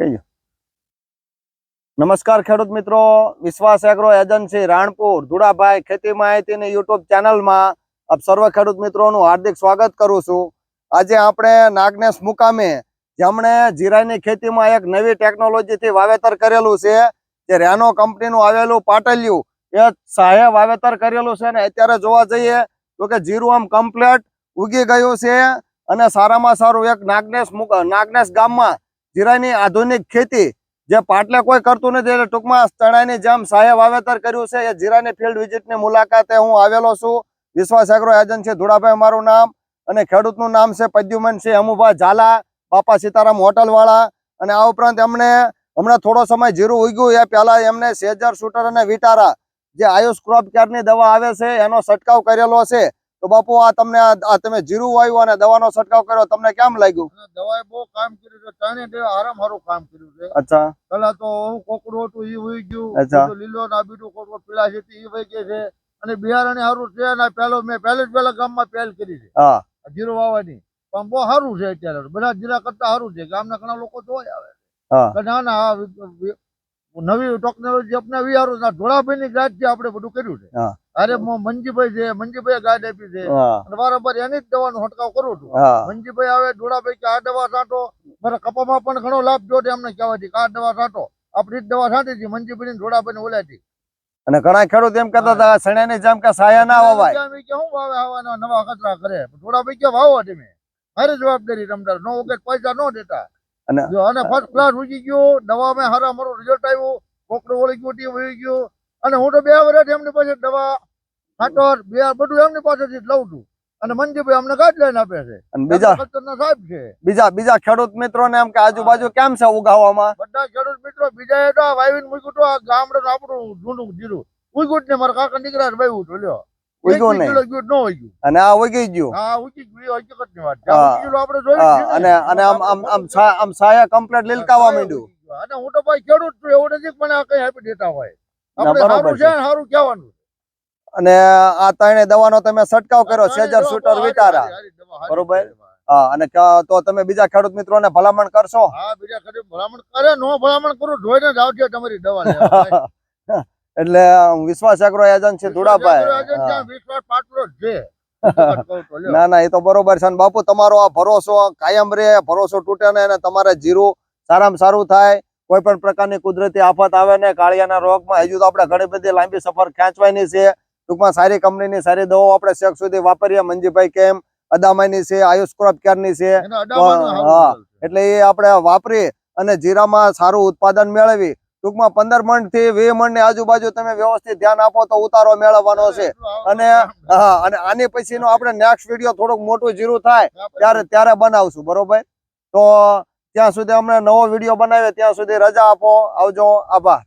કહીજો નમસ્કાર ખેડૂત મિત્રો, વિશ્વાસ એગ્રો એજન્સી રાણપુર, ધુડાભાઈ ખેતી માહિતીની યુટ્યુબ ચેનલમાં આપ સર્વ ખેડૂત મિત્રોનું હાર્દિક સ્વાગત કરું છું. આજે આપણે નાગનેશ મુકામે, જેમણે જીરાની ખેતીમાં એક નવી ટેકનોલોજીથી વાવેતર કરેલું છે, જે રેનો કંપનીનું આવેલું પાટલિયું, એ સાહે વાવેતર કરેલું છે ને અત્યારે જોવા જઈએ તો કે જીરું આમ કમ્પ્લેટ ઉગી ગયું છે અને સારામાં સારું એક નાગનેશ નાગનેશ ગામમાં જીરાની આધુનિક ખેતી જે પાટલે કોઈ કરતું નથી, એટલે ટૂંકમાં ચણાની જેમ સાહેબ વાવેતર કર્યું છે. એ જીરાની ફિલ્ડ વિઝિટની મુલાકાતે હું આવેલો છું. વિશ્વાસ એગ્રો એજન્સી ધુડાભાઈ મારું નામ અને ખેડૂતનું નામ છે પદ્યુમનસિંહ અમુભા ઝાલા, બાપા સીતારામ હોટલ વાળા અને આ ઉપરાંત એમણે હમણાં થોડો સમય જીરું ઉગ્યું, એ પહેલાં એમને સેજર શૂટર અને વિટારા જે આયુષ ક્રોપ કેરની દવા આવે છે, એનો છંટકાવ કરેલો છે. તો બાપુ આ તમને આ- તમે જીરું વાવ્યું અને દવાનો છંટકાવ કર્યો તમને કેમ લાગ્યું? દવાએ બહુ કામ કર્યું છે ત્રણે દે આરામ હારું કામ કર્યું છે. અચ્છા. પેલા તો હું કોકડું હતું ઈ વહી ગયું. અચ્છા. લીલો ના બીજું કોકડો પીળા છે ઈ વહી ગઈ છે. અને બિહારની હારું છે અને પેલો મેં પહેલે જ પેલા ગામમાં પહેલ કરી છે. હા. જીરું વાવવાની. પણ બહુ સારું છે અત્યારે. બધા જીરા કરતા સારું છે. ગામના ઘણા લોકો જોઈ આવે. હા. ના ના નવી ટેકનોલોજી અપનાવી સારું ના ધોળાભાઈ ની ગાજ છે આપણે બધું કર્યું છે. અરે મંજીભાઈ છે મંજીભાઈ ગાજ આપી છે. અને વારંવાર એની જ દવાનો છંટકાવ કરું છું. મંજીભાઈ આવે ધોળાભાઈ કે આ દવા છાંટો. મારા કપામાં પણ ઘણો લાભ જો એમને કહેવાથી કે આ દવા છાંટો. આપણી જ દવા છાંટી હતી મંજીભાઈ ને ધોળાભાઈ ને ઓલાથી અને ઘણા ખેડૂત એમ કહેતા હતા સણ્યાની જેમ કે સાયા ના વાવાય કે હું વાવે આવવાના નવા કચરા કરે ધોળાભાઈ કે વાવો તમે. મારી જવાબદારી તમતાર નો વગર પૈસા નો દેતા. અને- ફર્સ્ટ ક્લાસ ઉજી ગયો દવા મેં હારા મારું રિઝલ્ટ આવ્યું કોકડો વળી ગયો ટી વળી ગયો. અને હું તો બે વર્ષ એમની પાસે દવા ખાતર બે બધું એમની પાસેથી જ લઉં છું. અને મનજીભાઈ અમને ગાઈડલાઈન આપે છે. અને બીજા સાહેબ છે. બીજા બીજા ખેડૂત મિત્રો ને એમ કે આજુબાજુ કેમ છે ઉગાવવામાં બધા ખેડૂત મિત્રો બીજા એ તો વાવીને મૂક્યું તો આ ગામડે આપણું જૂનું જીરું ઉગ્યું ને મારા કાકા દીકરા વાવ્યું તો લ્યો. ઉગ્યું નહીં. અને આ ઉગી ગયું. હા ઉગી ગયું વાત. આપણે જોયું અને અને આમ આમ આમ આમ સાયા કમ્પ્લીટ લીલકાવા માંડ્યું. અને હું તો ભાઈ ખેડૂત છું એવું નથી મને આ કઈ આપી દેતા હોય. આપણે સારું છે. સારું કહેવાનું અને આ ત્રણે દવાનો તમે છંટકાવ કર્યો સેજર શૂટર વિટારા બરોબર. હા અને તો તમે બીજા ખેડૂત મિત્રોને ભલામણ કરશો? હા બીજા ખેડૂત ભલામણ કરે નો ભલામણ કરું જોઈને જ આવજો તમારી દવા. એટલે વિશ્વાસ એગ્રો ધુડાભાઈ જ છે. લ્યો. ના ના એ તો બરોબર છે. બાપુ તમારો આ ભરોસો કાયમ રે ભરોસો તૂટે ને તમારે જીરું સારામાં સારું થાય. કોઈ પણ પ્રકારની કુદરતી આફત આવે ને કાળિયાના રોગમાં હજુ તો આપણે ઘણી બધી લાંબી સફર ખેંચવાની છે. ટૂંકમાં સારી કંપનીની સારી દવાઓ આપણે શેક સુધી વાપરીએ. મંજીભાઈ કેમ? અદામાની છે આયુષ ક્રોપ કેરની છે. હા. એટલે એ આપણે વાપરી અને જીરામાં સારું ઉત્પાદન મેળવી. ટૂંકમાં પંદર મણથી વીસ મણની આજુબાજુ તમે વ્યવસ્થિત ધ્યાન આપો તો ઉતારો મેળવવાનો છે. અને, હા, અને આની પછીનો આપણે નેક્સ્ટ વીડિયો થોડુંક મોટું જીરું થાય, ત્યારે ત્યારે બનાવશું, બરોબર? તો ત્યાં સુધી અમને નવો વીડિયો બનાવે ત્યાં સુધી રજા આપો, આવજો, આભાર.